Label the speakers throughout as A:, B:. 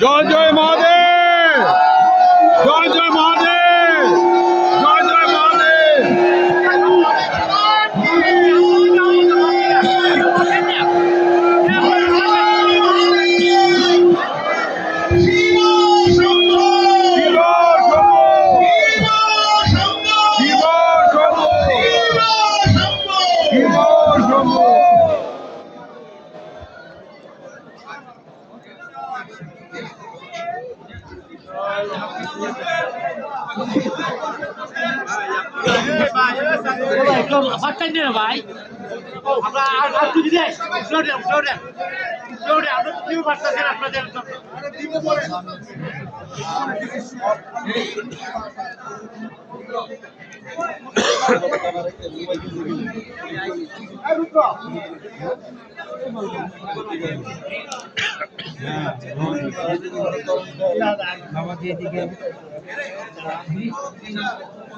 A: জয় জয় মহাদেব।
B: দিব পারতেছেন আপনাদের
C: একটা বালতি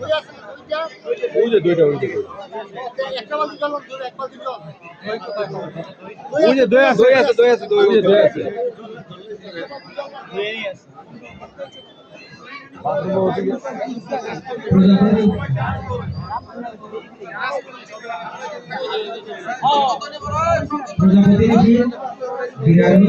C: ওই আছে ওইটা
A: ওই যে দুইটা ওই যে
C: একটা বালতি জল ধরে এক বালতি জল
A: ওই যে দই আছে দই আছে দই আছে দই আছে দই আছে
D: প্রজাপতি ঋষি বিরানী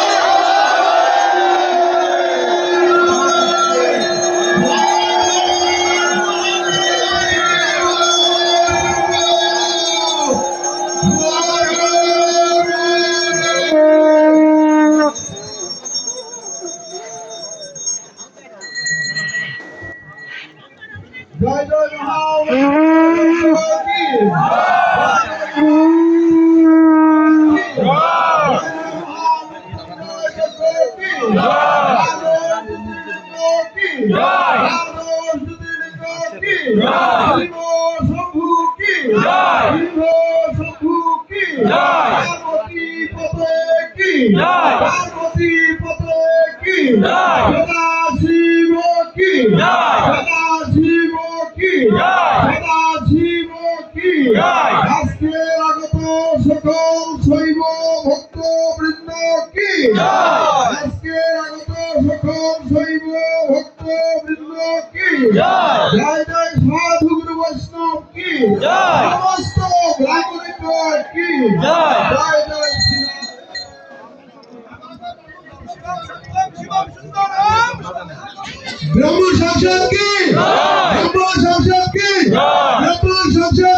C: পার্বতী পতে কি সদা শিব জয় জয় সাধু গুরু বৈষ্ণব কি? সমস্ত ব্রাহ্মণিক কি? জয়। জয় ব্রহ্ম সংসদ কি? ব্রহ্ম সংসদ কি? ব্রহ্ম সংসদ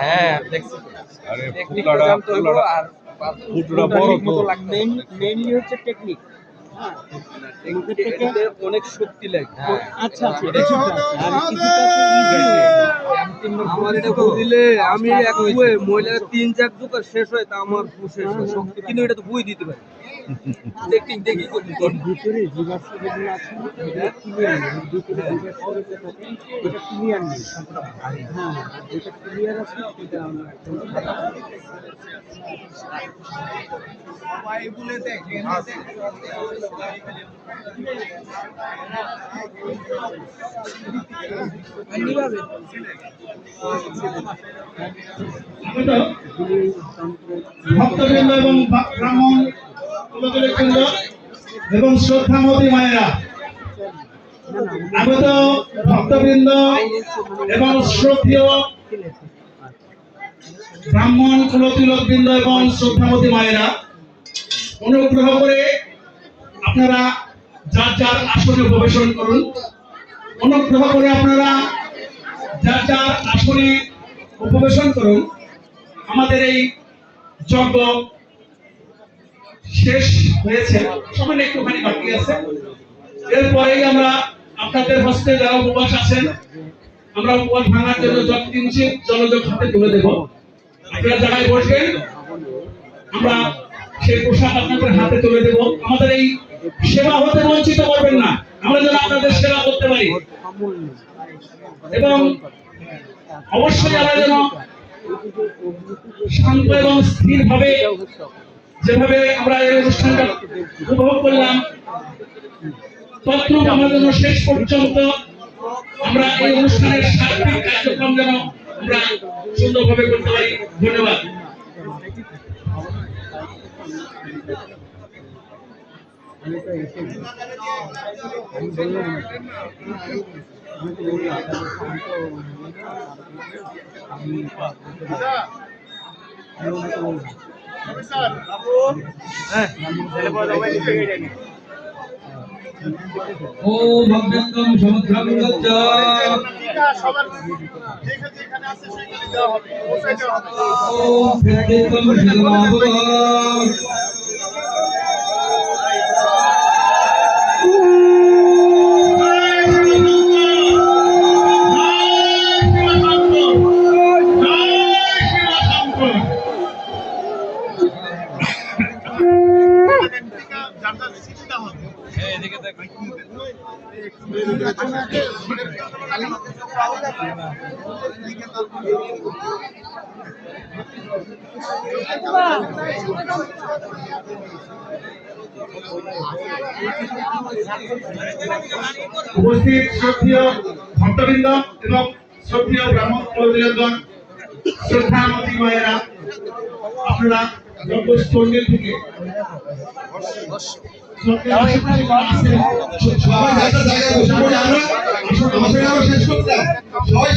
E: হ্যাঁ দেখছি আরে বড় তো।
F: মেইনলি হচ্ছে টেকনিক অনেক শক্তি লাগে। আচ্ছা আচ্ছা। আমার এটা বুঝলে আমি এক মহিলার তিন চার দুকার শেষ হয় তা আমার শেষ হয়। শক্তি কিন্তু এটা তো বই দিতে পারি। দেখি
G: ভিতরে জীবাশ্ম যেগুলো আছে এটা ক্লিয়ার ভিতরে জীবাশ্ম এটা ক্লিয়ার নেই। হ্যাঁ এটা ক্লিয়ার আছে এটা আমরা একদম
A: ভক্তবৃন্দ এবং ব্রাহ্মণ কুলগুলিবৃন্দ এবং শ্রদ্ধামতী মায়েরা, আগত ভক্তবৃন্দ এবং শ্রদ্ধেয় ব্রাহ্মণ কুলতিলকবৃন্দ এবং শ্রদ্ধামতী মায়েরা, অনুগ্রহ করে আপনারা যার যার আসনে প্রবেশন করুন। অনুগ্রহ করে আপনারা যার যার আসনে উপবেশন করুন। আমাদের এই যজ্ঞ শেষ হয়েছে। সামান্য একটুখানি বাকি আছে। এরপরেই আমরা আপনাদের হস্তে যারা উপবাস আছেন, আমরা উপবাস ভাঙার জন্য কিনছি জলযোগ হাতে তুলে দেব। আপনারা জায়গায় বসবেন। আমরা সেই পোশাক আপনাদের হাতে তুলে দেব। আমাদের এই সেবা হতে বঞ্চিত করবেন না। আমরা যেন আপনাদের সেবা করতে পারি। এবং অবশ্যই আমরা যেন শান্ত এবং স্থির ভাবে যেভাবে আমরা এই অনুষ্ঠানটা উপভোগ করলাম তদ্রুপ আমরা যেন শেষ পর্যন্ত আমরা এই অনুষ্ঠানের সার্বিক কার্যক্রম যেন আমরা সুন্দরভাবে করতে পারি। ধন্যবাদ।
D: ওম ভগবন্তম সমুদ্রম গচ্ছ ওম প্রত্যেকম ভগবান
A: উপস্থিত শ্রদ্ধেয় ভক্তবৃন্দ এবং শ্রদ্ধেয় ব্রাহ্মণ কুলদিরগণ শ্রদ্ধামতী মায়েরা আপনারা থেকে সবাই শেষ করতে সবাই